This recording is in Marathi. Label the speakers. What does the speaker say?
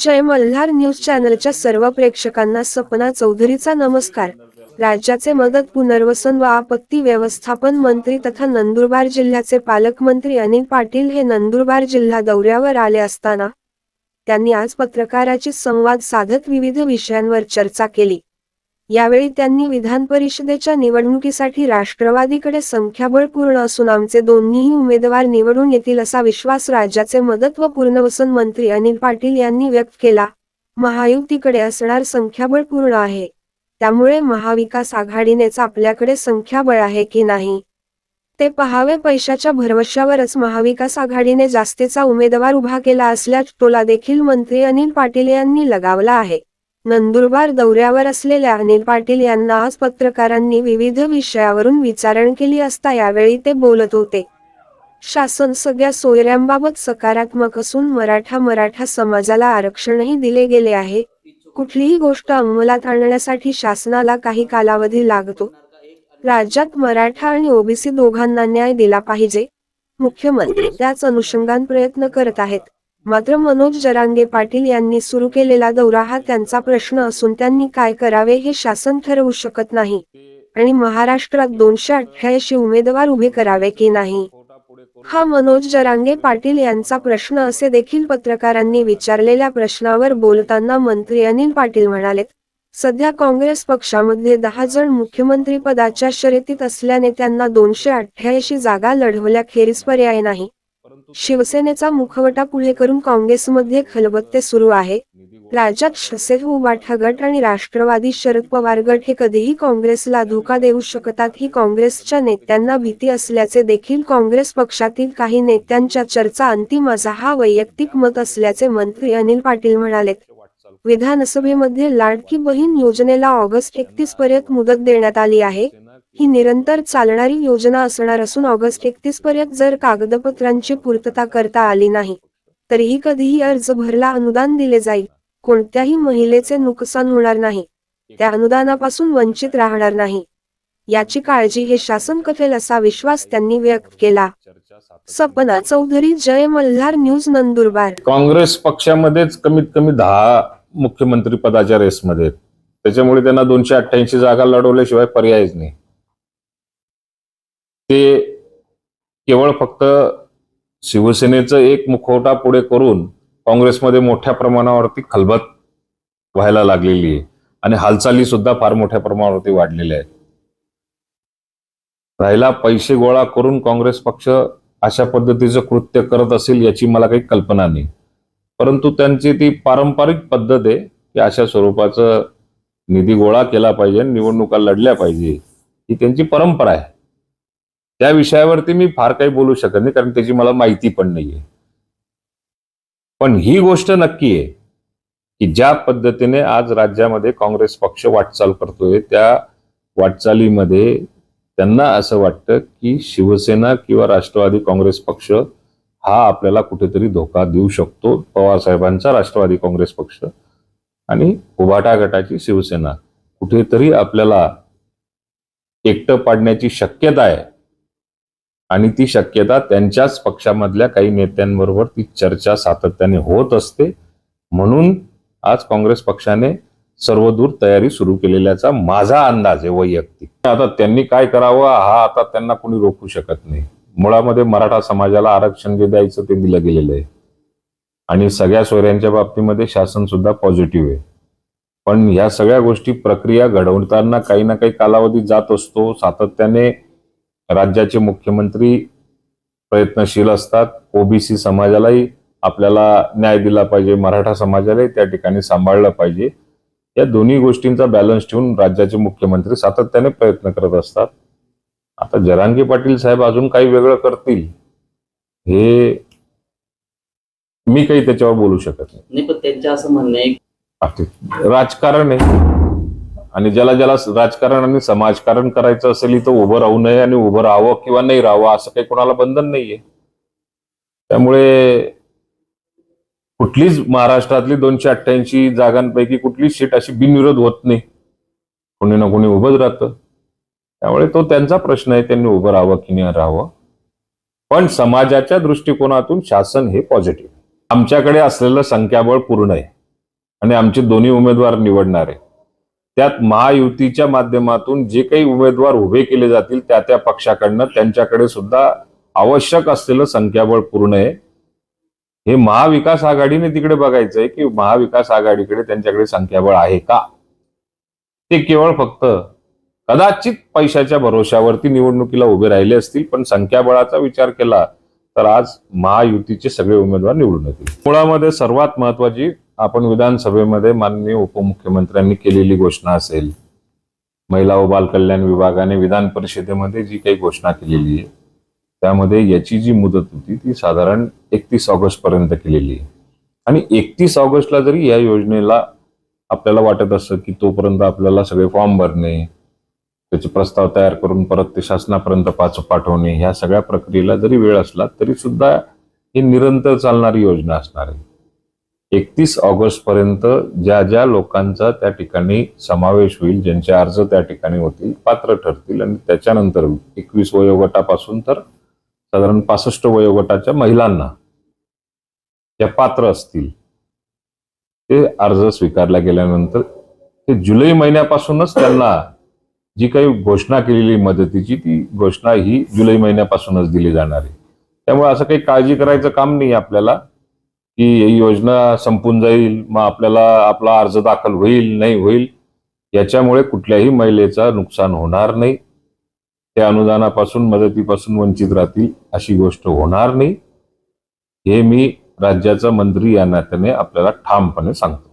Speaker 1: जय मल्हार न्यूज चॅनलच्या सर्व प्रेक्षकांना सपना चौधरीचा नमस्कार. राज्याचे मदत पुनर्वसन व आपत्ती व्यवस्थापन मंत्री तथा नंदुरबार जिल्ह्याचे पालकमंत्री अनिल पाटील हे नंदुरबार जिल्हा दौऱ्यावर आले असताना त्यांनी आज पत्रकाराची संवाद साधत विविध विषयांवर चर्चा केली. यावेळी त्यांनी विधान परिषदेच्या निवडणुकीसाठी राष्ट्रवादीकडे संख्याबळ पूर्ण असून आमचे दोन्हीही उमेदवार निवडून येतील असा विश्वास राज्याचे मदत व पुनर्वसन मंत्री अनिल पाटील यांनी व्यक्त केला. महायुतीकडे असणार संख्याबळ पूर्ण आहे. त्यामुळे महाविकास आघाडीनेच आपल्याकडे संख्याबळ आहे की नाही? ते पहावे पैशाच्या भरवशावरच महाविकास आघाडीने जास्तीचा उमेदवार उभा केला असल्यास टोला देखील मंत्री अनिल पाटील यांनी लगावला आहे. नंदुरबार दौऱ्यावर असलेल्या अनिल पाटील यांना आज पत्रकारांनी विविध विषयावरून विचारण केली असता यावेळी ते बोलत होते. शासन सगळ्या सोयऱ्यांबाबत सकारात्मक असून मराठा मराठा समाजाला आरक्षणही दिले गेले आहे. कुठलीही गोष्ट अंमलात आणण्यासाठी शासनाला काही कालावधी लागतो. राज्यात मराठा आणि ओबीसी दोघांना न्याय दिला पाहिजे. मुख्यमंत्री त्याच अनुषंगान प्रयत्न करत आहेत. मात्र मनोज जरांगे पाटील यांनी सुरू केलेला दौरा हा त्यांचा प्रश्न असून त्यांनी काय करावे हे शासन ठरवू शकत नाही. आणि महाराष्ट्रात दोनशे अठ्ठ्याऐंशी उमेदवार उभे करावे की नाही? हा मनोज जरांगे पाटील यांचा प्रश्न असे देखील पत्रकारांनी विचारलेल्या प्रश्नावर बोलताना मंत्री अनिल पाटील म्हणाले सध्या काँग्रेस पक्षामध्ये दहा जण मुख्यमंत्री पदाच्या शर्यतीत असल्याने त्यांना दोनशे अठ्ठ्याऐंशी जागा लढवल्याखेरीज पर्याय नाही. शिवसेनेचा मुखवटा पुढे करून काँग्रेसमध्ये खलबत्ते सुरू आहे. राज्यात शसेफ उबाठा गट आणि राष्ट्रवादी शरद पवार गट हे कधीही काँग्रेसला धोका देऊ शकतात. ही काँग्रेसच्या नेत्यांना भीती असल्याचे देखील काँग्रेस पक्षातील काही नेत्यांच्या चर्चा अंतिम माझा हा वैयक्तिक मत असल्याचे मंत्री अनिल पाटील म्हणाले. विधानसभेमध्ये लाडकी बहीण योजनेला ऑगस्ट एकतीस पर्यंत मुदत देण्यात आली आहे. ही निरंतर चालणारी योजना असणार असून ऑगस्ट एकतीस पर्यंत जर कागदपत्रांची पूर्तता करता आली नाही तरीही कधीही अर्ज भरला अनुदान दिले जाईल. कोणत्याही महिलेचे नुकसान होणार नाही. त्या अनुदानापासून वंचित राहणार नाही. याची काळजी हे शासन करेल असा विश्वास त्यांनी व्यक्त केला. सपना चौधरी जय मल्हार न्यूज नंदुरबार.
Speaker 2: काँग्रेस पक्षामध्येच कमीत कमी दहा मुख्यमंत्री पदाच्या रेसमध्ये त्याच्यामुळे त्यांना दोनशे अठ्ठ्याऐंशी जागा लढवल्याशिवाय पर्यायच नाही. ते केवळ फक्त शिवसेनेचं एक मुखवटा पुढे करून काँग्रेसमध्ये मोठ्या प्रमाणावरती खलबत व्हायला लागलेली आहे. आणि हालचाली सुद्धा फार मोठ्या प्रमाणावरती वाढलेल्या आहेत. राहिला पैसे गोळा करून काँग्रेस पक्ष अशा पद्धतीचं कृत्य करत असेल याची मला काही कल्पना नाही. परंतु त्यांची ती पारंपरिक पद्धत आहे की अशा स्वरूपाचं निधी गोळा केला पाहिजे निवडणुका लढल्या पाहिजे. ही त्यांची परंपरा आहे. त्या विषयावरती मी फार काही बोलू शकत नाही कारण त्याची मला माहिती पण नाहीये. पण ही गोष्ट नक्की आहे की ज्या पद्धतीने आज राज्यामध्ये काँग्रेस पक्ष वाटचाल करतोय त्या वाटचालीमध्ये त्यांना असं वाटतं की शिवसेना किंवा राष्ट्रवादी काँग्रेस पक्ष हा आपल्याला कुठेतरी धोका देऊ शकतो. पवार साहेबांचा राष्ट्रवादी काँग्रेस पक्ष आणि उभाटा गटाची शिवसेना कुठेतरी आपल्याला एकटं पाडण्याची शक्यता आहे. आणि ती शक्यता त्यांच्याच पक्षामधल्या काही नेत्यांबरोबर ती चर्चा सातत्याने होत असते. म्हणून आज काँग्रेस पक्षाने सर्वदूर तयारी सुरू केलेल्याचा माझा अंदाज आहे वैयक्तिक. आता त्यांनी काय करावं? हा आता त्यांना कोणी रोखू शकत नाही. मुळामध्ये मराठा समाजाला आरक्षण जे द्यायचं ते दिलं गेलेलं आहे. आणि सगळ्या सोयऱ्यांच्या बाबतीमध्ये शासन सुद्धा पॉझिटिव्ह आहे. पण ह्या सगळ्या गोष्टी प्रक्रिया घडवताना काही ना काही कालावधी जात असतो. सातत्याने राज्याचे मुख्यमंत्री प्रयत्नशील असतात. ओबीसी समाजालाही आपल्याला न्याय दिला पाहिजे. मराठा समाजालाही त्या ठिकाणी सांभाळलं पाहिजे. या दोन्ही गोष्टींचा बॅलन्स ठेवून राज्याचे मुख्यमंत्री सातत्याने प्रयत्न करत असतात. आता जरांगे पाटील साहेब अजून काही वेगळं करतील हे मी काही त्याच्यावर बोलू शकत नाही.
Speaker 3: पण त्यांचं असं म्हणणं आहे
Speaker 2: राजकारण आहे. आणि ज्याला ज्याला राजकारण आणि समाजकारण करायचं असेल इथं उभं राहू नये आणि उभं राहावं किंवा नाही राहावं असं काही कोणाला बंधन नाहीये. त्यामुळे कुठलीच महाराष्ट्रातली दोनशे अठ्ठ्याऐंशी जागांपैकी कुठलीच सीट अशी बिनविरोध होत नाही. कोणी ना कोणी उभंच राहतं. त्यामुळे तो त्यांचा प्रश्न आहे त्यांनी उभं राहावं की नाही राहावं. पण समाजाच्या दृष्टिकोनातून शासन हे पॉझिटिव्ह आमच्याकडे असलेलं संख्याबळ पूर्ण आहे. आणि आमचे दोन्ही उमेदवार निवडणार आहे त्यात महायुतीच्या माध्यमातून जे काही उमेदवार उभे केले जातील त्या त्या पक्षाकडनं त्यांच्याकडे सुद्धा आवश्यक असलेलं संख्याबळ पूर्ण आहे. हे महाविकास आघाडीने तिकडे बघायचंय की महाविकास आघाडीकडे त्यांच्याकडे संख्याबळ आहे का? ते केवळ फक्त कदाचित पैशाच्या भरोशावरती निवडणुकीला उभे राहिले असतील पण संख्याबळाचा विचार केला तर आज महायुतीचे सगळे उमेदवार निवडून येतील. मुळामध्ये सर्वात महत्वाची आपण विधानसभेमध्ये माननीय उपमुख्यमंत्र्यांनी केलेली घोषणा असेल. महिला व बालकल्याण विभागाने विधान परिषदेमध्ये जी काही घोषणा केलेली आहे त्यामध्ये याची जी मुदत होती ती साधारण एकतीस ऑगस्ट पर्यंत केलेली आहे. आणि एकतीस ऑगस्टला जरी या योजनेला आपल्याला वाटत असतं की तोपर्यंत आपल्याला सगळे फॉर्म भरणे त्याचे प्रस्ताव तयार करून परत ते शासनापर्यंत पाच पाठवणे ह्या सगळ्या प्रक्रियेला जरी वेळ असला तरी सुद्धा ही निरंतर चालणारी योजना असणार आहे. एकतीस ऑगस्ट पर्यंत ज्या ज्या लोकांचा त्या ठिकाणी समावेश होईल ज्यांचे अर्ज त्या ठिकाणी होतील पात्र ठरतील आणि त्याच्यानंतर एकवीस वयोगटापासून तर साधारण पासष्ट वयोगटाच्या महिलांना ज्या पात्र असतील ते अर्ज स्वीकारला गेल्यानंतर ते जुलै महिन्यापासूनच त्यांना जी काही घोषणा केलेली मदतीची ती घोषणा ही जुलै महिन्यापासूनच दिली जाणार आहे. त्यामुळे असं काही काळजी करायचं काम नाही आपल्याला की ही योजना संपून जाईल मग आपल्याला आपला अर्ज दाखल होईल नाही होईल याच्यामुळे कुठल्याही महिलेचं नुकसान होणार नाही. त्या अनुदानापासून मदतीपासून वंचित राहतील अशी गोष्ट होणार नाही. हे मी राज्याचा मंत्री या नात्याने आपल्याला ठामपणे सांगतो.